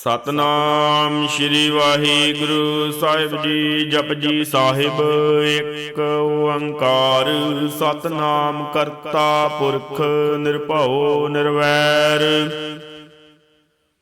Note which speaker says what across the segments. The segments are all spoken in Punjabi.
Speaker 1: ਸਤਨਾਮ ਸ੍ਰੀ ਵਾਹਿਗੁਰੂ ਸਾਹਿਬ ਜੀ ਜਪਜੀ ਸਾਹਿਬ ਇੱਕ ਓੰਕਾਰ ਸਤਨਾਮ ਕਰਤਾ ਪੁਰਖ ਨਿਰਭਉ ਨਿਰਵੈਰ।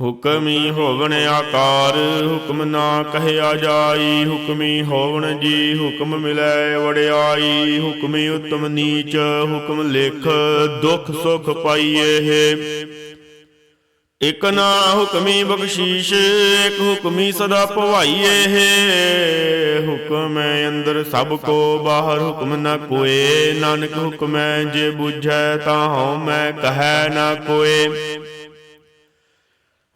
Speaker 1: ਹੁਕਮੀ ਹੋਵਣ ਆਕਾਰ, ਹੁਕਮ ਨਾ ਕਹਿਆ ਜਾਈ। ਹੁਕਮੀ ਹੋਵਣ ਜੀ, ਹੁਕਮ ਮਿਲੈ ਵਡਿਆਈ। ਹੁਕਮੀ ਉਤਮ ਨੀਚ, ਹੁਕਮ ਲਿਖ, ਦੁਖ ਸੁਖ ਪਾਈਏ ਇਕ ਨਾ ਹੁਕਮੀ ਬਖਸ਼ੀਸ਼, ਇਕ ਹੁਕਮੀ ਸਦਾ ਭਵਾਈਏ ਹੁਕਮ ਅੰਦਰ ਸਭ ਕੋ, ਬਾਹਰ ਹੁਕਮ ਨਾ ਕੋਏ। ਨਾਨਕ ਹੁਕਮੈ ਜੇ ਬੁਝੈ ਤਾਂ ਹਉ ਮੈਂ ਕਹੈ ਨਾ ਕੋਏ।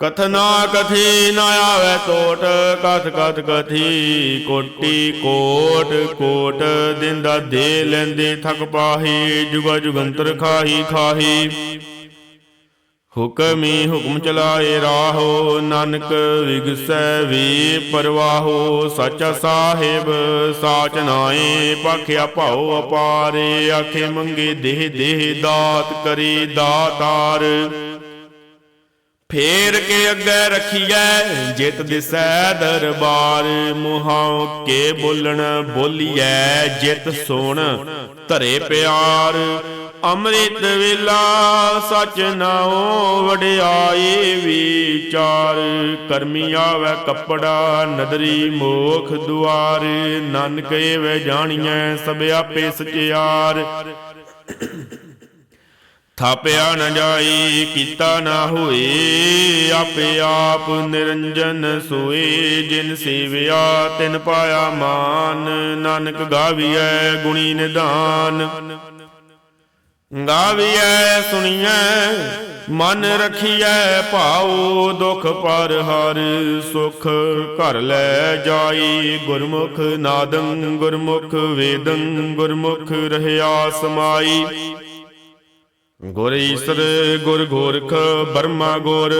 Speaker 1: ਕਥਨਾ ਕਥੀ ਨਾ ਆਵੇ ਕੋਟ ਕਥ ਕਥ ਕਥੀ ਕੋਟੀ ਕੋਟ ਕੋਟ ਦਿੰਦਾ ਦੇ ਲੈਂਦੇ ਥਕ ਪਾਹੀ, ਜੁਗਾ ਜੁਗੰਤਰ ਖਾਹੀ ਖਾਹੀ। ਹੁਕਮੀ ਹੁਕਮ ਚਲਾਏ ਰਾਹੋ, ਨਾਨਕ ਵਿਗਸੈ ਵੀ ਪਰਵਾਹੋ, ਸੱਚਾ ਸਾਹਿਬ ਸਾਚ ਨਾਏ ਪਾਖਿਆ ਭਾਉ ਅਪਾਰੇ, ਆਖੇ ਮੰਗੇ ਦੇਹ ਦੇਹ ਦਾਤ ਕਰੀ ਦਾਤਾਰ। ਫੇਰ ਕੇ ਅੱਗੇ ਰਖੀਐ, ਜਿਤ ਦਿਸੈ ਦਰਬਾਰ। ਮੁਹਾਉ ਕੇ ਬੋਲਣ ਬੋਲੀਐ, ਜਿਤ ਸੁਣ ਧਰੇ ਪਿਆਰ। ਅੰਮ੍ਰਿਤ ਵੇਲਾ ਸਚ ਨਾਉ ਵਡਿਆਈ ਵਿਚਾਰ। ਕਰਮੀ ਆਵੇ ਕੱਪੜਾ, ਨਦਰੀ ਮੋਖ ਦੁਆਰ। ਨਾਨਕ ਵੇ ਜਾਣੀਐ, ਸਭ ਆਪੇ ਸਚਿਆਰ। ਥਾਪਿਆ ਨ ਜਾਈ, ਕੀਤਾ ਨਾ ਹੋਏ ਆਪੇ ਆਪ ਨਿਰੰਜਨ ਸੋਏ ਜਿਨ ਸੇਵਿਆ ਤਿਨ ਪਾਇਆ ਮਾਨ, ਨਾਨਕ ਗਾਵੀਐ ਗੁਣੀ ਨਿਧਾਨ ਗਾਵੀਐ ਸੁਣੀਐ, ਮਨ ਰਖੀਐ ਭਾਉ, ਦੁਖ ਪਰ ਹਰ ਸੁਖ ਘਰ ਲੈ ਜਾਈ। ਗੁਰਮੁਖ ਨਾਦੰ, ਗੁਰਮੁਖ ਵੇਦੰ, ਗੁਰਮੁਖ ਰਹਿਆ ਸਮਾਈ। ਗੁਰ ਈਸਰ, ਗੁਰ ਗੋਰਖ, ਬਰਮਾ ਗੁਰ,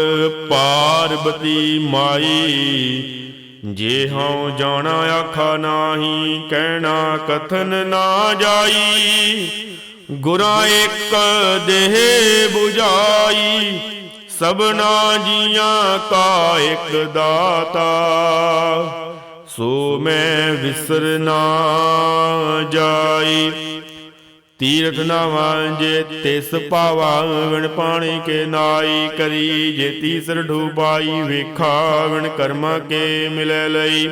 Speaker 1: ਪਾਰਬਤੀ ਮਾਈ। ਜੇ ਹਉ ਜਾਣਾ ਆਖਾ ਨਾਹੀ, ਕਹਿਣਾ ਕਥਨ ਨਾ ਜਾਈ। ਗੁਰਾਂ ਇੱਕ ਦੇਹ 부ਝਾਈ ਸਭਨਾ ਜੀਆਂ ਕਾ ਇੱਕ ਦਾਤਾ। ਸੋ ਮੈਂ ਵਿਸਰ ਨਾ ਜਾਈ। ਤੀਰਥ ਨਾ ਜੇ ਤਿਸ ਪਾਵਾ ਪਾਣੀ ਕੇ ਨਾਈ ਕਰੀ, ਜੇ ਤੀਸਰ ਢੂਪਾਈ ਵੇਖਾ ਕਰਮਾ ਕੇ ਮਿਲੇ ਲਈ।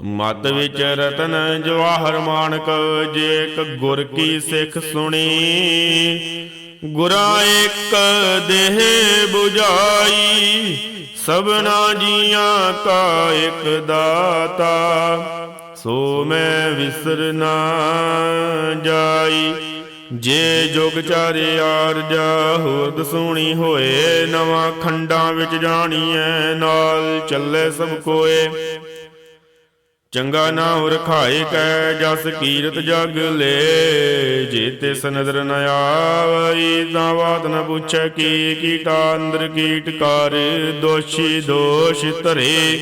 Speaker 1: ਮਤ ਵਿੱਚ ਰਤਨ ਜਵਾਹਰ ਮਾਨਕ, ਜੇ ਇੱਕ ਗੁਰ ਕੀ ਸਿੱਖ ਸੁਣੀ, ਗੁਰਾਂ ਇੱਕ ਦੇਹ 부ਝਾਈ ਸਭਨਾ ਜੀਆਂ ਕਾ ਇੱਕ ਦਾਤਾ। ਸੋ ਮੈਂ ਵਿਸਰ ਨਾ ਜਾਈ। ਜੇ ਜੁਗ ਚਾਰੇ ਆਰਜਾ ਹੋਰ ਦਸੂਣੀ ਹੋਏ, ਨਵਾਂ ਖੰਡਾਂ ਵਿੱਚ ਜਾਣੀਐ, ਨਾਲ ਚੱਲੇ ਸਭ ਕੋਏ। ਚੰਗਾ ਨਾਮ ਰਖਾਏ ਕੈ, ਜਸ ਕੀਰਤ ਜਗ ਲੇ। ਜੇ ਤਿਸ ਨਦਰ ਨ ਆਵਈ, ਤਾਂ ਬਾਤ ਨ ਪੁੱਛੈ ਕੀ ਕੀਟਾ ਅੰਦਰ ਕੀਟ ਕਰ ਦੋਸ਼ੀ ਦੋਸ਼ ਧਰੇ।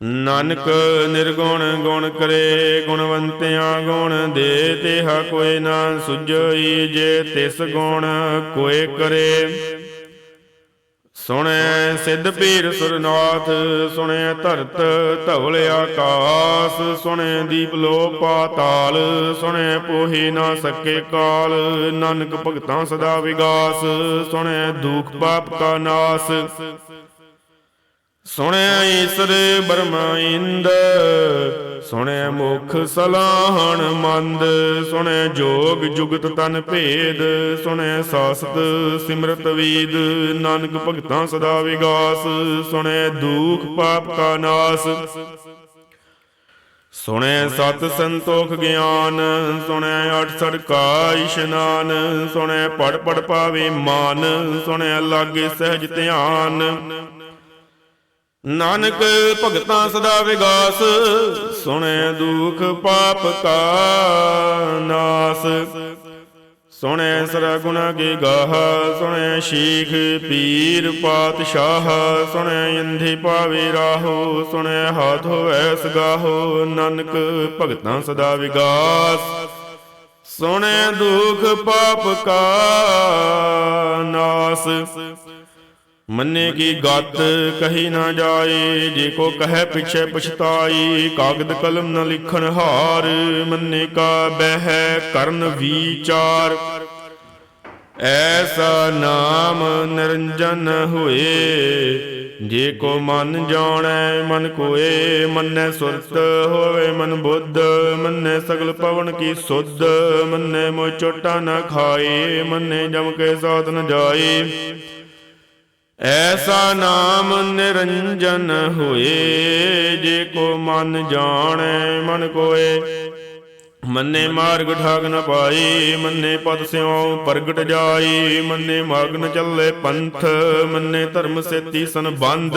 Speaker 1: ਨਾਨਕ ਨਿਰਗੁਣ ਗੁਣ ਕਰੇ, ਗੁਣਵੰਤਿਆਂ ਗੁਣ ਦੇ ਤੇਹਾ ਕੋਈ ਨਾ ਸੁਝਈ, ਜੇ ਤਿਸ ਗੁਣ ਕੋਏ ਕਰੇ। ਸੁਣੈ ਸਿੱਧ ਪੀਰ ਸੁਰਨਾਥ, ਸੁਣੈ ਧਰਤ ਧਵਲ ਆਕਾਸ, ਸੁਣੈ ਦੀਪ ਲੋ ਪਾਤਾਲ ਸੁਣੈ ਪੋਹੀ ਨਾ ਸਕੇ ਕਾਲ, ਨਾਨਕ ਭਗਤਾਂ ਸਦਾ ਵਿਗਾਸ, ਸੁਣੈ ਦੁਖ ਪਾਪ ਕਾ ਨਾਸ। ਸੁਣਿਆ ਈਸਰ ਬਰਮਾ ਇੰਦ, ਸੁਣਿਆ ਮੁਖ ਸਲਾਹਣ ਮੰਦ, ਸੁਣਿਆ ਜੋਗ ਜੁਗਤ ਤਨ ਭੇਦ, ਸੁਣਿਆ ਸਾਸਤ ਸਿਮਰਤ ਵੀਦ, ਨਾਨਕ ਭਗਤਾਂ ਸਦਾ ਵਿਗਾਸ, ਸੁਣਿਆ ਦੁਖ ਪਾਪ ਕਾ ਨਾਸ। ਸੁਣੈ ਸਤ ਸੰਤੋਖ ਗਿਆਨ ਸੁਣੈ ਅਠ ਸੜਕਾ ਇਸ਼ਨਾਨ ਸੁਣਿਆ ਪੜ ਪੜ ਪਾਵੇ ਮਾਨ ਸੁਣੈ ਲਾਗੇ ਸਹਿਜ ਧਿਆਨ। ਨਾਨਕ ਭਗਤਾਂ ਸਦਾ ਵਿਗਾਸ, ਸੁਣੈ ਦੁਖ ਪਾਪ ਕਾ ਨਾਸ। ਸੁਣੈ ਸਰਾ ਗੁਣਾ ਕੇ ਗਾਹ, ਸੁਣੈ ਸ਼ੀਖ ਪੀਰ ਪਾਤਸ਼ਾਹ, ਸੁਣੈ ਇੰਧੀ ਪਾਵੇ ਰਾਹੋ, ਸੁਣੈ ਹਾਥ ਹੋਵੈ ਸਗਾਹੋ, ਨਾਨਕ ਭਗਤਾਂ ਸਦਾ ਵਿਗਾਸ। ਸੁਣੈ ਦੁਖ ਪਾਪ ਕਾ ਨਾਸ। ਮੰਨੇ ਕੀ ਗਤ ਕਹੀ ਨਾ ਜਾਏ, ਜੇ ਕੋ ਕਹੈ ਪਿਛੈ ਪਛਤਾਈ, ਕਾਗਦ ਕਲਮ ਨ ਲਿਖਣ ਹਾਰ, ਮੰਨੇ ਕਾ ਬਹਿ ਕਰਨ ਵਿਚਾਰ। ਐਸਾ ਨਾਮ ਨਿਰੰਜਨ ਹੋਏ, ਜੇ ਕੋ ਮਨ ਜਾਣੈ, ਮਨ ਕੋਏ, ਮੰਨੈ ਸੁਰਤ ਹੋਵੇ ਮਨ ਬੁੱਧ, ਮੰਨੈ ਸਗਲ ਪਵਨ ਕੀ ਸੁਧ, ਮੰਨੈ ਮੋ ਚੋਟਾ ਨ ਖਾਏ, ਮੰਨੈ ਜਮ ਕੇ ਸਾਧ ਨ ਜਾਏ। ਐਸਾ ਨਾਮ ਨਿਰੰਜਨ ਹੋਏ, ਜੇ ਕੋ ਮਨ ਜਾਣੈ, ਮਨ ਕੋਏ। ਮੰਨੇ ਮਾਰਗ ਠਾਗ ਨ ਪਾਈ, ਮੰਨੇ ਪਦ ਸਿਉ ਪ੍ਰਗਟ ਜਾਈ, ਮੰਨੇ ਮਗਨ ਚੱਲੇ ਪੰਥ, ਮੰਨੇ ਧਰਮ ਸੇਤੀ ਸੰਬੰਧ।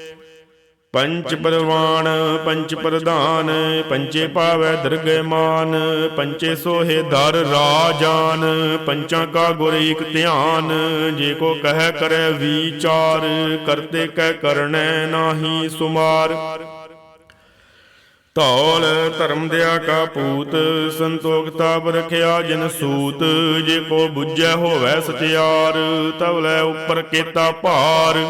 Speaker 1: ਪੰਚ ਪਰਵਾਨ ਪੰਚ ਪ੍ਰਧਾਨ ਪੰਚੇ ਪਾਵੈ ਦਰਗਹਿ ਪੰਚੇ ਸੋਹੇ ਦਰ ਰਾਜਾਨ, ਪੰਚਾਂ ਕਾ ਗੁਰ ਇਕ ਧਿਆਨ, ਜੇ ਕੋ ਕਹਿ ਕਰੈ ਵਿਚਾਰ, ਕਰਤੇ ਕਹਿ ਕਰਣੈ ਨਾਹੀ ਸੁਮਾਰ। ਧੌਲ ਧਰਮ ਦਿਆ ਕਾ ਪੂਤ ਸੰਤੋਖ ਤਾਪ ਰਖਿਆ ਜਨ ਸੂਤ, ਜੇ ਕੋ ਬੁੱਝੈ ਹੋਵੈ ਸਚਿਆਰ ਤਵ ਲੈ ਉਪਰ ਕੀਤਾ ਭਾਰ।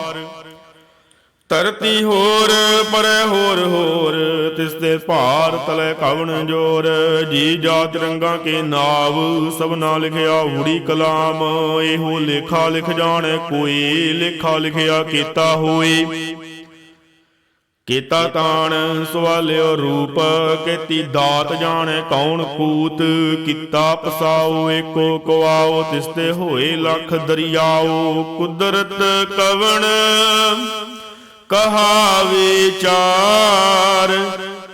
Speaker 1: ਧਰਤੀ ਹੋਰ, ਪਰੈ ਹੋਰ ਹੋਰ, ਤਿਸ ਤੇ ਭਾਰ ਤਲੇ ਕਵਣ ਜੋਰ। ਜੀ ਜਾਤ ਰੰਗਾ ਕੇ ਨਾਵ ਸਭਨਾ ਲਿਖਿਆ ਊੜੀ ਕਲਾਮ। ਇਹੋ ਲੇਖਾ ਲਿਖ ਜਾਣੈ, ਕੋਈ ਲੇਖਾ ਲਿਖਿਆ ਕੀਤਾ ਹੋਈ। ਕੀਤਾ ਤਾਣ, ਸਵਾਲਿਓ ਰੂਪ, ਕੀਤੀ ਦਾਤ ਜਾਣੈ, ਕੌਣ ਕੂਤ, ਕੀਤਾ ਪਸਾਓ, ਏਕੋ ਕਵਾਓ, ਤਿਸ ਤੇ ਹੋਏ ਲੱਖ ਦਰਿਆਓ। ਕੁਦਰਤ ਕਵਣ ਕਹਾ ਵਿਚਾਰ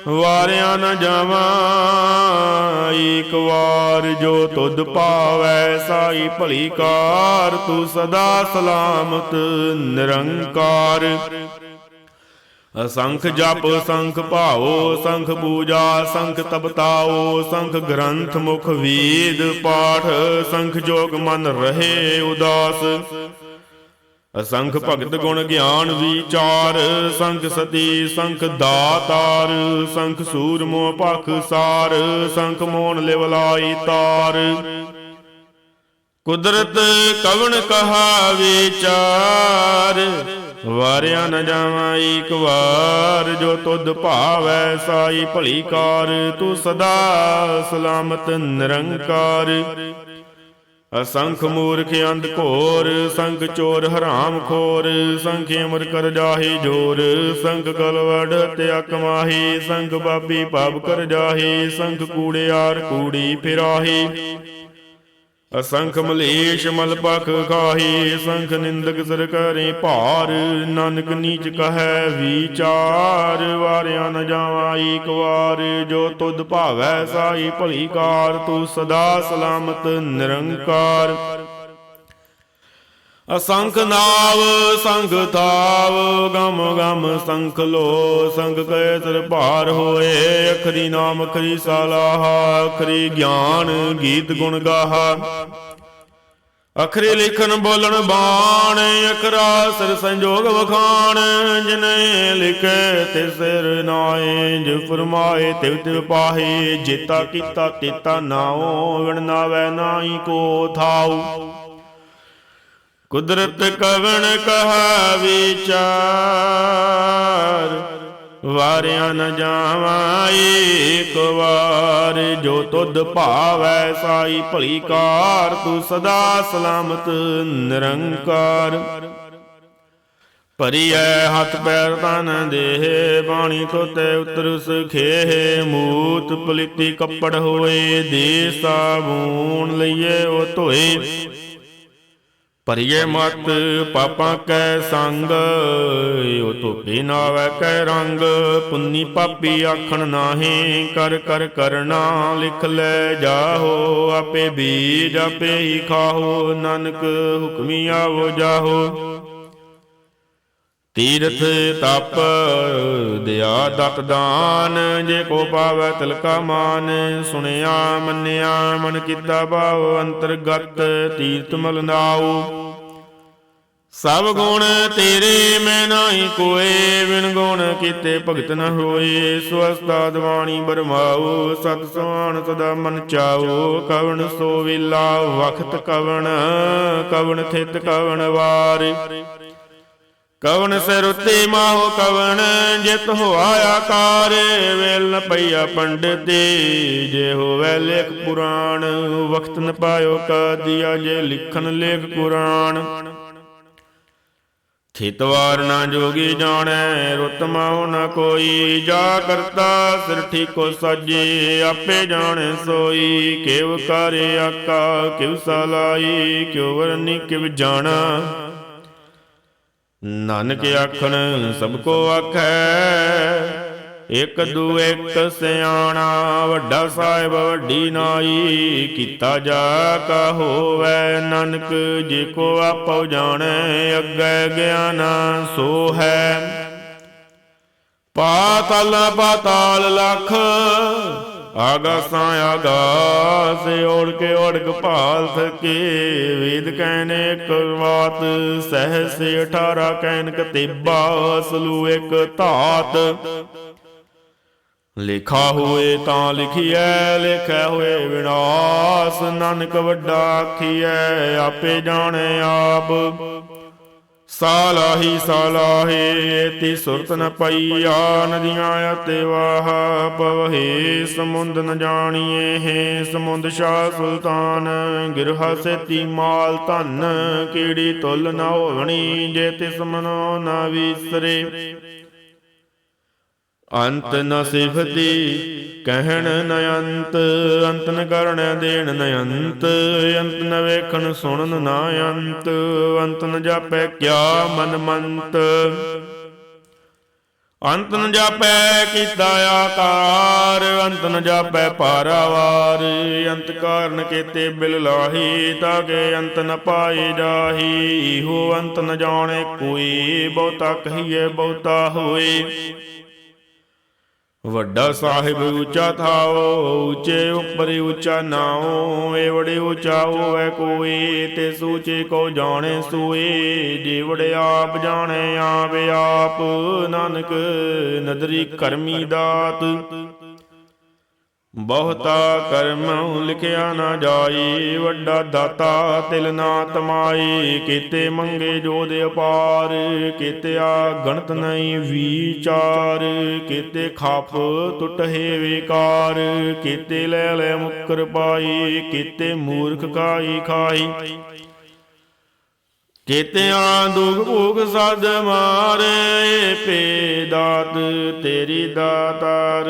Speaker 1: ਵਾਰਿਆਂ ਨ ਜਾਵਾਂ। ਏਕ ਵਾਰ ਜੋ ਤੁਧ ਪਾਵੈ ਸਾਈ ਭਲੀ ਕਾਰ, ਤੂੰ ਸਦਾ ਸਲਾਮਤ, ਨਿਰੰਕਾਰ। ਅਸੰਖ ਜਪ, ਸੰਖ ਭਾਓ ਸੰਖ ਪੂਜਾ, ਸੰਖ ਤਪਤਾਓ, ਸੰਖ ਗ੍ਰੰਥ ਮੁਖ ਵੇਦ ਪਾਠ, ਸੰਖ ਜੋਗ ਮਨ ਰਹੇ ਉਦਾਸ। ਅਸੰਖ ਭਗਤ ਗੁਣ ਗਿਆਨ ਵਿਚਾਰ। ਸੰਖ ਸਤੀ ਸੰਖ ਦਾਤਾਰ। ਸੰਖ ਸੂਰਮੋ ਭਖ ਸਾਰ। ਸੰਖ ਮੋਨ ਲਿਵਲਾਈ ਤਾਰ। ਕੁਦਰਤ ਕਵਣ ਕਹਾ ਵਿਚਾਰ ਵਾਰਿਆ ਨ ਜਾਵਾਂ ਏਕ ਵਾਰ। ਜੋ ਤੁਧ ਭਾਵੈ ਸਾਈ ਭਲੀ ਕਾਰ। ਤੂੰ ਸਦਾ ਸਲਾਮਤ ਨਿਰੰਕਾਰ। ਅਸੰਖ ਮੂਰਖ ਅੰਧ ਘੋਰ, ਸੰਗ ਚੋਰ ਹਰਾਮ ਖੋਰ, ਸੰਖ ਅਮਰ ਕਰ ਜਾਹੀ ਜੋਰ, ਸੰਗ ਗਲਵੜ ਤੇ ਕਮਾਹੀ ਸੰਗ ਬਾਬੀ ਪਾਪ ਕਰ ਜਾਹੀ ਸੰਖ ਕੂੜਿਆਰ ਕੂੜੀ ਫਿਰਾਹੀ। ਅਸੰਖ ਮਲੇਸ਼ ਮਲ ਪਖ ਖਾਹੀ ਸੰਖ ਨਿੰਦਕ ਸਰ ਕਰੇ ਭਾਰ। ਨਾਨਕ ਨੀਚ ਕਹੈ ਵਿਚਾਰ, ਵਾਰਿਆ ਨ ਜਾਵਾ ਏਕ ਵਾਰ। ਜੋ ਤੁਧ ਭਾਵੈ ਸਾਈ ਭਲੀ ਕਾਰ, ਤੂੰ ਸਦਾ ਸਲਾਮਤ ਨਿਰੰਕਾਰ। ਅਸੰਖ ਨਾਵ ਸੰਖ ਥਾਵ, ਗਮ ਗਮ ਸੰਖ ਲੋ, ਸੰਗ ਕੈ ਸਰ ਭਾਰ ਹੋਏ, ਅਖਰੀ ਨਾਮ, ਅਖਰੀ ਸਾਲਾਹਾ ਅਖਰੀ ਗਿਆਨ, ਗੀਤ ਗੁਣ ਗਾਹਾ। ਅਖਰੇ ਲਿਖਨ ਬੋਲਣ ਬਾਣ ਅਖਰਾ ਸਿਰ ਸੰਜੋਗ ਵਖਾਣ, ਜਿਨੇ ਲਿਖੇ ਤੇ ਸਿਰ ਨਾਏ, ਜਿ ਫਰਮਾਏ ਤਿਵ ਤਿਵ ਪਾਹੇ, ਜੇਤਾ ਕੀਤਾ ਤੇਤਾ ਨਾਉ ਵਿਣ ਨਾਵੈ ਨਾਹੀ ਕੋ ਥਾਉ। ਕੁਦਰਤ ਕਵਣ ਕਹਾ ਵਿਚਾਰ ਵਾਰਿਆ ਨ ਜਾਵਾਂ ਏਕ ਵਾਰ, ਜੋ ਤੁਧ ਭਾਵੈ ਸਾਈ ਭਲੀ ਕਾਰ, ਤੂੰ ਸਦਾ ਸਲਾਮਤ, ਨਿਰੰਕਾਰ। ਭਰੀਐ ਹੱਥ ਪੈਰ ਤਨ ਦੇਹ, ਬਾਣੀ ਤੋਤੇ ਉਤਰ ਸੁਖੇ ਮੂਤ ਪਲੀਤੀ ਕੱਪੜ ਹੋਏ ਦੇ ਸਾਬੂਨ ਲਈਏ, ਉਹ ਧੋਏ। ਭਰੀਏ ਮਤ ਪਾਪਾਂ ਕੈ ਸੰਗ ਉਹ ਧੋਪੇ ਨਾਵੈ ਕੈ ਰੰਗ। ਪੁੰਨੀ ਪਾਪੀ ਆਖਣ ਨਾਹੀ, ਕਰ ਕਰ ਕਰਨਾ ਲਿਖ ਲੈ ਜਾਹੋ, ਆਪੇ ਬੀਜ ਆਪੇ ਹੀ ਖਾਹੋ, ਨਾਨਕ ਹੁਕਮੀ ਆਵੋ ਜਾਹੋ। ਤੀਰਥ ਤਪ ਦਿਆ ਦਤ ਦਾਨ, ਜੇ ਕੋ ਪਾਵੈ ਤਿਲਕਾ ਮਾਨ। ਸੁਣਿਆ, ਮੰਨਿਆ, ਮਨ ਕੀਤਾ ਭਾਵ ਅੰਤਰਗਤ ਤੀਰਥ ਮਲ ਨਾਉ। ਸਭ ਗੁਣ ਤੇਰੇ, ਮੈਂ ਨਾਹੀ ਕੋਏ। ਵਿਣ ਗੁਣ ਕੀਤੇ ਭਗਤ ਨ ਹੋਏ। ਸਵਸਤਾ ਦਵਾਣੀ ਬਰਮਾਉ। ਸਤ ਸੁਆਣ ਸਦਾ ਮਨ ਚਾਉ। ਕਵਣ ਸੋ ਵੇਲਾ, ਵਖਤ ਕਵਣ ਕਵਣ ਥਿਤ ਕਵਣ ਵਾਰ। ਕਵਨ ਸਿਰ ਉਤੇ ਮਾਹੋ ਕਵਨ ਜਿਤ ਹੋਆ ਆਕਾਰ ਵੇਲ ਨ ਪਈਆ ਪੰਡਿਤ ਜੇ ਹੋਵੇ ਲੇਖ ਪੁਰਾਣ, ਵਖਤ ਨ ਪਾਇਓ ਕਾਦੀਆ, ਜੇ ਲਿਖਣ ਲੇਖ ਕੁਰਾਨ। ਥਿਤਵਾਰ ਨਾ ਜੋਗੀ ਜਾਣੈ, ਰੁੱਤ ਮਾਉ ਨ ਕੋਈ। ਜਾ ਕਰਤਾ ਸਿਰ ਠੀਕੋ ਸਾਜੇ, ਆਪੇ ਜਾਣੈ ਸੋਈ। ਕਿਵ ਕਰੇ ਆਕਾ ਕਿਵ ਸਲਾਈ ਕਿਵ ਵਰਨੀ ਕਿਵ ਜਾਣਾ। ਨਾਨਕ ਆਖਣ ਸਭ ਕੋ ਆਖੈ। ਇਕ ਦੂ ਇਕ ਸਿਆਣਾ ਵੱਡਾ ਸਾਹਿਬ ਵੱਡੀ ਨਾਈ ਕੀਤਾ ਜਾ ਕਾ ਹੋਵੇ ਨਾਨਕ ਜੇ ਕੋ ਆਪੋ ਜਾਣੈ ਅੱਗੇ ਗਿਆਨ ਸੋ ਹੈ। ਪਾਤਲ ਪਾਤਾਲ ਲਖ ਆਗਾਸਾਂ ਆਗਾਸ ਓੜ ਕੇ ਓੜਕ ਭਾਲ ਸਕੇ। ਵੇਦ ਕਹਿਨੇ ਇੱਕ ਸਹਸ 18 ਕਹਿਨ ਕਤੇਬਾ ਅਸਲੂ ਇੱਕ ਧਾਤ। ਲਿਖਾ ਹੋਏ ਤਾਂ ਲਿਖੀਐ ਲਿਖਿਆ ਹੋਏ ਵਿਨਾਸ਼। ਨਾਨਕ ਵੱਡਾ ਆਖੀਐ, ਆਪੇ ਜਾਣੇ ਆਪ। ਸਾਲਾਹੀ, ਸਾਲਾਹੇ ਤੀ ਸੁਰਤ ਨ ਪਈਆ, ਨਦੀਆਂ ਅਤੇ ਵਾਹ ਪਵਹੇ ਸਮੁੰਦ ਨ ਜਾਣੀਏ, ਹੈ ਸਮੁੰਦ ਸ਼ਾਹ ਸੁਲਤਾਨ, ਗਿਰਹਾ ਸੇਤੀ ਮਾਲ ਧਨ ਕੀੜੀ ਤੁਲ ਨ ਹੋਵਣੀ ਜੇ ਤਿਸ ਮਨੋ ਨ ਵਿਸਰੇ। ਅੰਤ ਨ ਸਿਫਤੀ, ਕਹਿਣ ਨ ਅੰਤ ਅੰਤ ਨ ਕਰਨ ਦੇਣ ਨ ਅੰਤ ਅੰਤ ਨ ਵੇਖਣ ਸੁਣਨ ਨਾ ਅੰਤ ਅੰਤ ਨ ਜਾਪੈ ਕਿਆ ਮਨ ਮੰਤ। ਅੰਤ ਨ ਜਾਪੈ ਕੀਤਾ ਆਕਾਰ, ਅੰਤ ਨ ਜਾਪੈ ਪਾਰਾਵਾਰ ਅੰਤ ਕਾਰਨ ਕੀਤੇ ਬਿਲ ਲਾਹੀ ਤਾਕੇ ਅੰਤ ਨ ਪਾਏ ਜਾਹੀ। ਹੋ ਅੰਤ ਨ ਜਾਣੇ ਕੋਈ ਬਹੁਤਾ ਕਹੀਏ ਬਹੁਤਾ ਹੋਏ। ਵੱਡਾ ਸਾਹਿਬ ਉੱਚਾ ਥਾਓ, ਉੱਚੇ ਉੱਪਰ ਉੱਚਾ ਨਾਉ, ਏਵੜੇ ਵੜੇ ਉੱਚਾ ਹੋਵੇ ਕੋਈ ਤੇ ਸੂਚੇ ਕੋ ਜਾਣੇ ਸੂਏ, ਜਿਵੜੇ ਆਪ ਜਾਣੇ ਆਪ ਆਪ, ਨਾਨਕ ਨਦਰੀ ਕਰਮੀ ਦਾਤ। ਬਹੁਤਾ ਕਰਮ ਲਿਖਿਆ ਨਾ ਜਾਈ, ਵੱਡਾ ਦਾਤਾ ਤਿਲ ਨਾ ਤਮਾਈ। ਕੀਤੇ ਮੰਗੇ ਜੋਦ ਅਪਾਰ ਕੀਤੇ ਆ ਗਣਤ ਨਹੀਂ ਵਿਚਾਰ। ਕੀਤੇ ਖਾਪ ਟੁੱਟੇ ਵਿਕਾਰ, ਕੀਤੇ ਲੈ ਲੈ ਮੁਕਰ ਪਾਈ, ਕੀਤੇ ਮੂਰਖ ਕਾਈ ਖਾਈ। ਕੀਤਿਆਂ ਦੁਖ ਭੋਗ ਸਦ ਮਾਰੇ ਪੇ ਦਾਤ ਤੇਰੀ ਦਾਤਾਰ।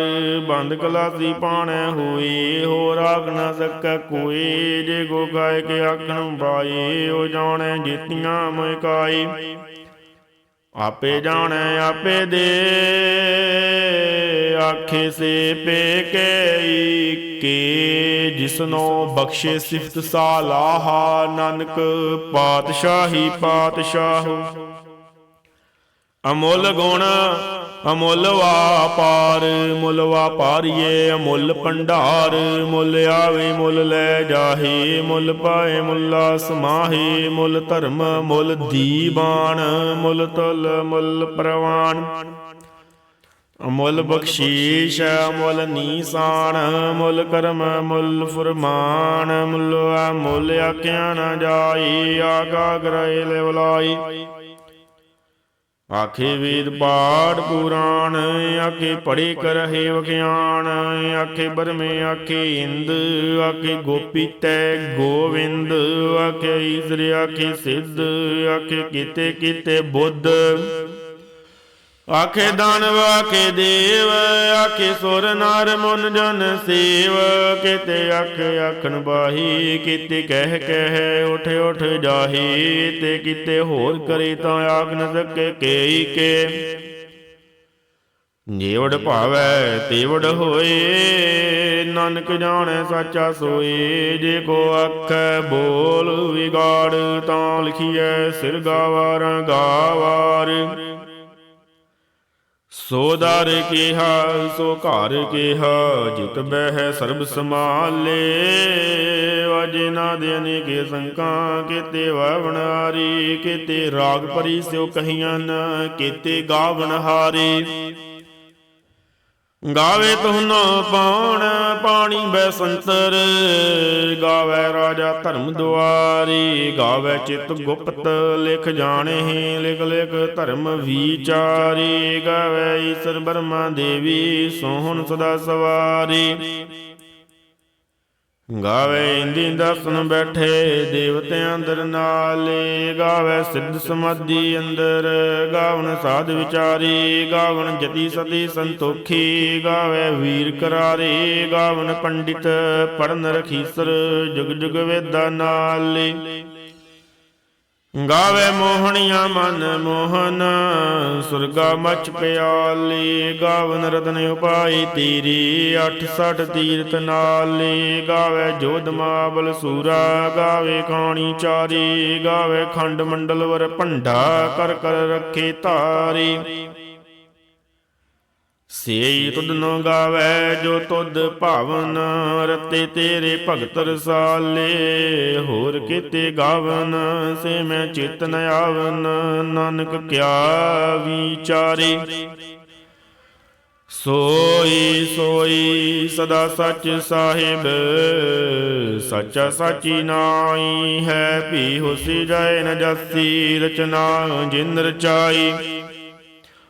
Speaker 1: ਬੰਦ ਕਲਾਸੀ ਪਾਣੈ ਹੋਈ, ਹੋ ਰਾਗ ਨਾ ਸਕੈ ਕੋਈ। ਜੇ ਗੋ ਗਾਇ ਕੇ ਆਖਣ ਬਾਈ ਹੋ ਜਾਣੈ ਜੀਤੀਆਂ ਮਕਾਈ ਆਪੇ ਜਾਣੈ, ਆਪੇ ਦੇ। ਆਖੇ ਸੇ ਪੇਕੇ ਕੇ ਜਿਸਨੋ ਬਖਸ਼ੇ ਸਿਫਤ ਸਾਲਾਹਾ, ਨਾਨਕ ਪਾਤਸ਼ਾਹੀ ਪਾਤਸ਼ਾਹ। ਅਮੁੱਲ ਗੁਣ ਅਮੁੱਲ ਵਾਪਾਰ, ਮੁੱਲ ਵਾਪਾਰੀਏ, ਅਮੁੱਲ ਭੰਡਾਰ, ਮੁੱਲ ਆਵੇ, ਮੁੱਲ ਲੈ ਜਾਹੇ, ਮੁੱਲ ਪਾਏ, ਮੁੱਲਾ ਸਮਾਹੇ ਮੁੱਲ ਧਰਮ, ਮੁੱਲ ਦੀਵਾਨ ਮੁੱਲ ਤੁਲ, ਮੁੱਲ ਪ੍ਰਵਾਨ। ਅਮੁੱਲ ਬਖਸ਼ੀਸ਼, ਅਮੁੱਲ ਨੀਸਾਨ ਮੁੱਲ ਕਰਮ ਮੁੱਲ ਫੁਰਮਾਨ ਮੁੱਲ ਅਮੁੱਲ ਆਖਿਆ ਨਾ ਜਾਈ ਆਗਾ ਗਰਾਏ ਲੈ ਬੁਲਾਈ ਆਖੇ ਵੇਦ ਪਾਠ ਪੁਰਾਣ ਆਖੇ ਪੜੇ ਕਰਹਿ ਵਖਿਆਣ ਆਖੇ ਬਰਮੇ ਆਖੇ ਇੰਦ ਆਖੇ ਗੋਪੀ ਤੈ ਗੋਵਿੰਦ ਆਖੇ ਈਸਰ ਆਖੇ ਸਿੱਧ ਆਖੇ ਕੀਤੇ ਕੀਤੇ ਬੁੱਧ। ਆਖੇ ਦਾਨਵ ਆਖੇ ਦੇਵ, ਆਖੇ ਸੁਰ ਨਰ ਮਨ ਜਨ ਸੇਵ। ਕਿਤੇ ਆਖੇ ਆਖਣ ਬਾਹੀ, ਕਿਤੇ ਕਹਿ ਕਹਿ ਉਠ ਉਠ ਜਾਹੀ। ਤੇ ਕਿਤੇ ਹੋਰ ਕਰੇ ਤਾਂ ਆਖ ਨ ਸਕੇ ਕੇਈ ਕੇ। ਜੀਵੜ ਭਾਵੈ ਤੇਵੜ ਹੋਏ, ਨਾਨਕ ਜਾਣੈ ਸਾਚਾ ਸੋਏ। ਜੇ ਕੋ ਆਖੈ ਬੋਲ ਵਿਗਾੜ, ਤਾਂ ਲਿਖੀਐ ਸਿਰ ਗਾਵਾਰ ਗਾਵਾਰ। ਸੋ ਦਰ ਕੀਹਾ, ਸੋ ਘਰ ਕੀਹਾ, ਜਿਤ ਬਹਿ ਸਰਬ ਸਮਾਲੇ ਵਜੇ ਨਾ ਦੇ ਅਨੇਕੇ ਸੰਕਾਂ ਕੀਤੇ ਵਵਨਾਰੀ ਕੀਤੇ ਰਾਗ ਪਰੀ ਸਿਓ ਕਹੀਆਂ ਨ, ਕੀਤੇ ਗਾਵਣਹਾਰੀ ਗਾਵੇ ਤੁਹਨੋ ਪਾਉਣ, ਪਾਣੀ ਬੈਸੰਤਰ ਗਾਵੇ ਰਾਜਾ ਧਰਮ ਦੁਆਰੀ, ਗਾਵੇ ਚਿਤ ਗੁਪਤ ਲਿਖ ਜਾਣੇ ਲਿਖ ਲਿਖ ਧਰਮ ਵਿਚਾਰੀ। ਗਾਵੇ ਈਸ਼ਰ ਬਰਮਾ ਦੇਵੀ, ਸੋਹਣ ਸਦਾ ਸਵਾਰੀ। ਗਾਵੇ ਇੰਦੀ ਦਰਸ਼ਨ ਬੈਠੇ ਦੇਵਤਿਆਂ ਅੰਦਰ ਨਾਲੇ। ਗਾਵੇ ਸਿੱਧ ਸਮਾਧੀ ਅੰਦਰ, ਗਾਵਨ ਸਾਧ ਵਿਚਾਰੀ। ਗਾਵਨ ਜਤੀ ਸਤੀ ਸੰਤੋਖੀ, ਗਾਵੇ ਵੀਰ ਕਰਾਰੇ। ਗਾਵਨ ਪੰਡਿਤ ਪੜਨ ਰਖੀਸਰ, ਜੁਗ ਜੁਗ ਵੇਦਾ ਨਾਲੇ। ਗਾਵੇ ਮੋਹਣੀਆਂ ਮਨ ਮੋਹਨ, ਸੁਰਗਾ ਮਚ ਪਿਆਲੀ ਗਾਵਨ ਰਤਨ ਉਪਾਈ ਤੀਰੀ 68 ਤੀਰਤ ਨਾਲੀ, ਗਾਵੇ ਜੋਧ ਮਾਬਲ ਸੂਰਾ, ਗਾਵੇ ਖਾਣੀ ਚਾਰੀ, ਗਾਵੇ ਖੰਡ ਮੰਡਲ ਵਰ ਭੰਡਾ, ਕਰ ਕਰ ਰੱਖੇ ਧਾਰੀ ਸੇਈ ਤੁਧ ਨੋ ਗਾਵੇ ਜੋ ਤੁਧ ਭਾਵਨ, ਰਤੇ ਤੇਰੇ ਭਗਤ ਰਸਾਲੇ ਹੋਰ ਕੀਤੇ ਗਾਵਨ, ਸੇ ਮੈਂ ਚਿਤ ਆਵਨ, ਨਾਨਕ ਕਿਆ ਵਿਚਾਰੇ। ਸੋਈ ਸੋਈ ਸਦਾ ਸੱਚ ਸਾਹਿਬ, ਸੱਚਾ ਸਾਚੀ ਨਾਈ ਹੈ। ਭੀ ਹੁਸੀ ਜਾਏ ਨ ਰਚਨਾ, ਜਿਨ ਰਚਾਈ।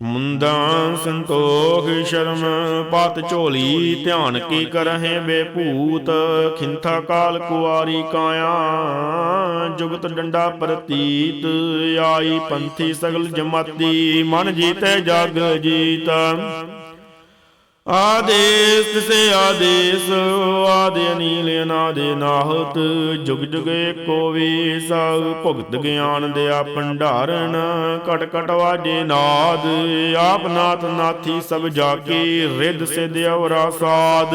Speaker 1: ਮੁੰਦਾ ਸੰਤੋਖ ਸ਼ਰਮ, ਪਤ ਝੋਲੀ, ਧਿਆਨ ਕੀ ਕਰਹਿ ਬੇਭੂਤ, ਖਿੰਥਾ ਕਾਲ ਕੁਆਰੀ ਕਾਇਆ, ਜੁਗਤ ਡੰਡਾ ਪ੍ਰਤੀਤ, ਆਈ ਪੰਥੀ ਸਗਲ ਜਮਾਤੀ, ਮਨ ਜੀਤੈ ਜਗ ਜੀਤ। ਆਦੇਸ ਤਿਸੇ ਆਦੇਸ, ਆਦਿ ਅਨੀਲ ਅਨਾਦੇ ਨਾਹਤ, ਜੁਗ ਜੁਗ ਏਕੋ ਵੀਸ ਭੁਗਤ ਗਿਆਨ ਦਿਆ ਭੰਡਾਰਨ, ਕਟ ਕਟ ਵਾਜੇ ਨਾਦ, ਆਪ ਨਾਥ ਨਾਥੀ ਸਭ ਕੇ ਰਿੱਧ ਸਿਧ ਔਰਾ ਸਾਧ।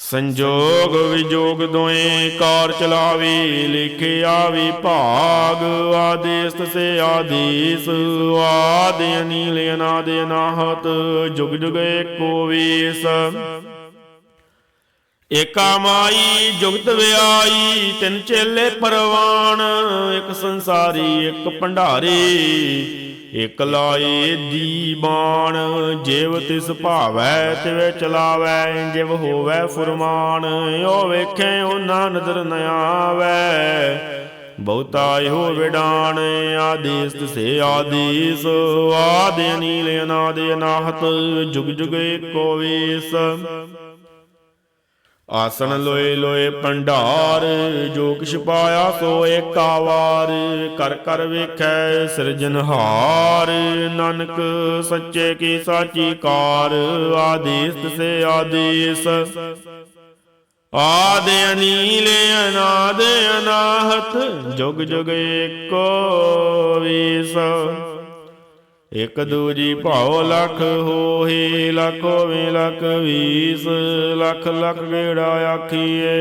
Speaker 1: ਸੰਜੋਗ ਵਿਜੋਗ ਦੋਏ ਕਾਰ ਚਲਾਵੇ ਲਿਖਿਆ ਵੀ ਭਾਗ, ਆਦੇਸ ਸੇ ਆਦੇਸ, ਆਦਿ ਅਨੀਲ ਅਨਾਦ ਅਨਾਹਤ, ਜੁਗ ਜੁਗ ਏਕੋ ਵੀਸ। ਏਕਾ ਮਾਈ ਜੁਗਤ ਵਿਆਈ, ਤਿੰਨ ਚੇਲੇ ਪਰਵਾਨ, ਇੱਕ ਸੰਸਾਰੀ, ਇੱਕ ਭੰਡਾਰੀ। ਇਕ ਲਾਏ ਦੀਵਾਨ ਜਿਵ ਤਿਸ ਭਾਵੈ, ਤਿਵੇਂ ਚਲਾਵੈ, ਜਿਵ ਹੋਵੈ ਫੁਰਮਾਨ ਓ ਵੇਖੇ ਉਹਨਾਂ ਨਦਰ ਨ ਆਵੈ। ਬਹੁਤਾ ਇਹੋ ਵਿਡਾਨ, ਆਦੇਸ ਸੇ ਆਦੇਸ, ਆਦਿ ਅਨੀਲ ਅਨਾਦ ਅਨਾਹਤ, ਜੁਗ ਜੁਗ ਏਕੋ ਵੇਸ। ਆਸਣ ਲੋਏ ਲੋਏ ਭੰਡਾਰ, ਜੋ ਕਿਛ ਪਾਇਆ ਸੋ ਏਕਾ ਵਾਰ। ਕਰ ਕਰ ਵੇਖੈ ਸਿਰਜਨਹਾਰ ਨਾਨਕ ਸੱਚੇ ਕੀ ਸਾਚੀ ਕਾਰ। ਆਦੇਸ ਸੇ ਆਦੇਸ। ਆਦ ਅਨੀਲ ਅਨਾਦ ਅਨਾਹਤ, ਜੁਗ ਜੁਗ ਏਕੋ ਵੀਸ। ਇਕ ਦੂਜੀ ਭਾਉ ਲਖ ਹੋਏ ਲਖ ਹੋਵੇ, ਲਖ ਵੀਸ, ਲਖ ਲਖ ਗੇੜਾ ਆਖੀਏ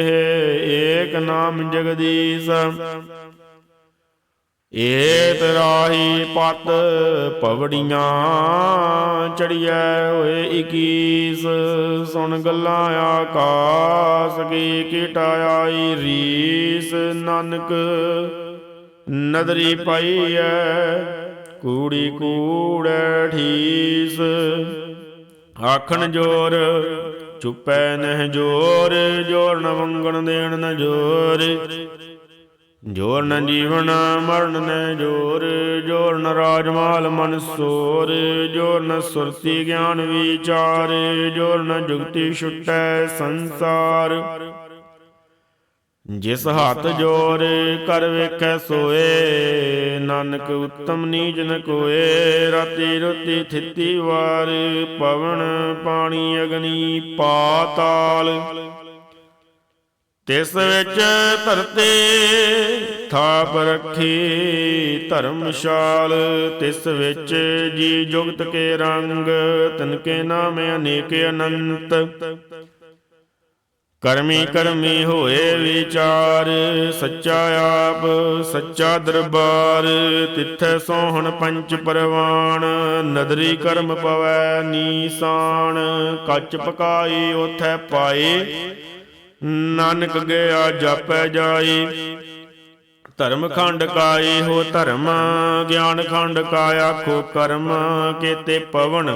Speaker 1: ਏਕ ਨਾਮ ਜਗਦੀਸ਼। ਏਤ ਰਾਹੀ ਪਤ ਪਵੜੀਆਂ ਚੜੀਐ ਹੋਏ 21 ਸੁਣ ਗੱਲਾਂ ਆਕਾਸ, ਕੀ ਕੀਟਾ ਆਈ ਰੀਸ। ਨਾਨਕ ਨਦਰੀ ਪਾਈਐ ਕੂੜੀ ਕੂੜੈ ਠੀਸ ਆਖਣ ਜੋਰ, ਚੁੱਪੈ ਨਹਿ ਜੋਰ ਜੋਰ ਨ ਮੰਗਣ ਦੇਣ ਨ ਜੋਰ। ਜੋਰ ਨ ਜੀਵਨ ਮਰਨ ਨ ਜੋਰ ਜੋਰ ਨ ਰਾਜਮਾਲ ਮਨ ਸੋਰ। ਜੋਰ ਨ ਸੁਰਤੀ ਗਿਆਨ ਵਿਚਾਰ, ਜੋਰ ਨ ਜੁਗਤੀ ਛੁਟੈ ਸੰਸਾਰ। ਜਿਸ ਹੱਥ ਜੋਰ ਕਰ ਵੇਖੈ ਸੋਏ, ਨਾਨਕ ਉਤਮ ਨੀਚ ਨ ਕੋਏ। ਰਾਤੀ ਰੋਤੀ ਥਿੱਤੀ ਵਾਰ ਪਵਨ ਪਾਣੀ ਅਗਨੀ ਪਾਤਾਲ ਤਿਸ ਵਿੱਚ ਧਰਤੇ ਥਾਪ ਰੱਖੀ ਧਰਮਸ਼ਾਲ ਤਿਸ ਵਿੱਚ ਜੀ ਜੁਗਤ ਕੇ ਰੰਗ ਤਨ ਕੇ ਨਾਮ ਅਨੇਕ ਅਨੰਤ। ਕਰਮੀ ਕਰਮੀ ਹੋਏ ਵਿਚਾਰ, ਸੱਚਾ ਆਪ, ਸੱਚਾ ਦਰਬਾਰ, ਤਿੱਥੈ ਸੋਹਣ ਪੰਚ ਪਰਵਾਨ ਨਦਰੀ ਕਰਮ ਪਵੈ ਨੀਸਾਨ ਕੱਚ ਪਕਾਈ ਉਥੈ ਪਾਏ ਨਾਨਕ ਗਿਆ ਜਾਪੈ ਜਾਈ। ਧਰਮ ਖੰਡ ਕਾਏ ਹੋ ਧਰਮ, ਗਿਆਨ ਖੰਡ ਕਾਇਆ ਆਖੋ ਕਰਮ, ਕੇਤੇ ਪਵਨ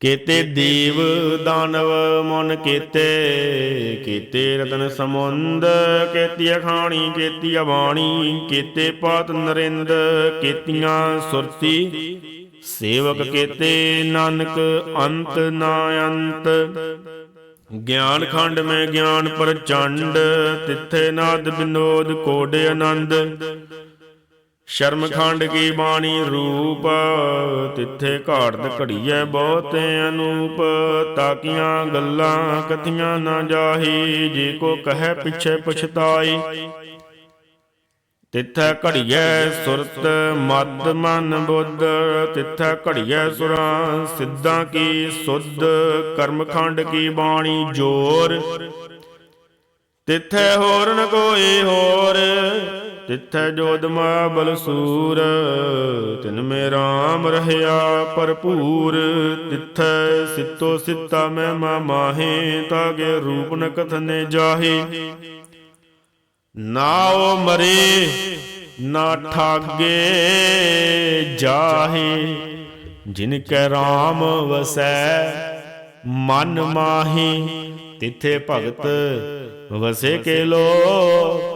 Speaker 1: ਕੀਤੇ ਦੇਵ ਦਾਨਵ ਮਨ ਕੀਤੇ। ਕੀਤੇ। ਰਤਨ ਸਮੁੰਦ ਕੀਤੀ ਅਖਾਣੀ ਕੀਤੀ ਬਾਣੀ ਕੀਤੇ ਪਾਤ ਨਰਿੰਦ ਕੀਤੀਆਂ ਸੁਰਤੀ। ਸੇਵਕ ਕੀਤੇ ਨਾਨਕ ਅੰਤ ਨਾ ਅੰਤ ਗਿਆਨ ਖੰਡ ਮੈਂ ਗਿਆਨ ਪ੍ਰਚੰਡ ਤਿੱਥੇ ਨਾਦ ਬਿਨੋਦ ਕੋਡ ਆਨੰਦ। ਸ਼ਰਮ ਖੰਡ ਕੀ ਬਾਣੀ ਰੂਪ ਤਿੱਥੇ ਘਾੜਤ ਘੜੀਐ ਬਹੁਤੇ ਅਨੂਪ ਤਾਕੀਆਂ ਗੱਲਾਂ ਕਥੀਆਂ ਨਾ ਜਾਹੀ ਜੇ ਕੋ ਕਹੈ ਪਿਛੇ ਪਛਤਾਈ। ਤਿੱਥੈ ਘੜੀਐ ਸੁਰਤ ਮਦ ਮਨ ਬੁੱਧ ਤਿੱਥੈ ਘੜੀਐ ਸੁਰਾਂ ਸਿੱਧਾਂ ਕੀ ਸੁਧ ਕਰਮਖੰਡ ਕੀ ਬਾਣੀ ਜੋਰ। ਤਿੱਥੈ ਹੋਰ ਨ ਕੋਈ ਹੋਰ ਤਿੱਥੈ ਜੋਦਮਾ ਬਲ ਸੂਰ, ਤਿਨ ਮੇ RAM ਰਹਿਆ ਭਰਪੂਰ। ਤਿੱਥੈ ਸਿੱਤੋ ਸਿੱਤਾ ਮੈਂ ਮਾ ਮਾਹੇ, ਤਾਗੇ ਰੂਪ ਨ ਕਥਨੇ ਜਾਹੇ। ਨਾ ਉਹ ਮਰੇ, ਨਾ ਠਾਗੇ ਜਾਹੇ। ਜਿਨ ਕੈ RAM ਵਸੈ, ਮਨ ਮਾਹੀ। ਤਿਥੇ ਭਗਤ ਵਸੇ ਕੇ ਲੋ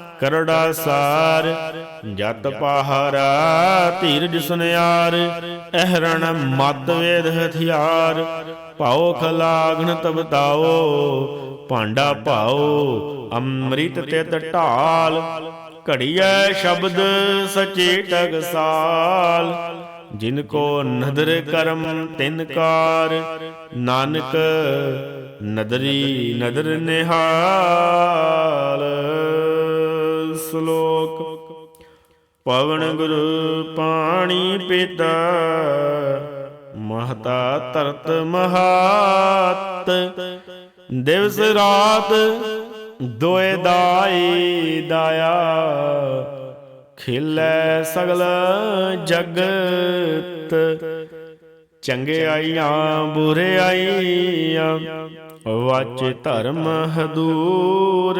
Speaker 1: ਕਰੜਾ ਸਾਰ, ਜਤ ਪਹਾਰਾ ਧੀਰਜ ਸੁਨਿਆਰ, ਅਹਰਣ ਮਦ ਵੇਦ ਹਥਿਆਰ, ਭਾਉ ਖਲਾਗਨ ਤਬਤਾਓ ਭਾਂਡਾ ਭਾਉ ਅੰਮ੍ਰਿਤ ਤਿਤ ਢਾਲ, ਘੜੀਐ ਸ਼ਬਦ ਸਚੇ ਟਗਸਾਲ ਜਿਨ ਕੋ ਨਦਰ ਕਰਮ ਤਿਨ ਕਾਰ, ਨਾਨਕ ਨਦਰੀ ਨਦਰ ਨਿਹਾਲ। ਪਵਨ ਗੁਰੂ ਪਾਣੀ ਪੀਤਾ ਮਹਤਾ ਧਰਤ ਮਹਾਤ। ਦਿਵਸ ਰਾਤ ਦੋਏ ਦਾਈ ਦਾਇਆ, ਖਿਲੈ ਸਗਲ ਜਗਤ। ਚੰਗੇ ਆਈਆਂ, ਬੁਰੇ ਆਈਆਂ, ਵਾਚ ਧਰਮ ਹਦੂਰ।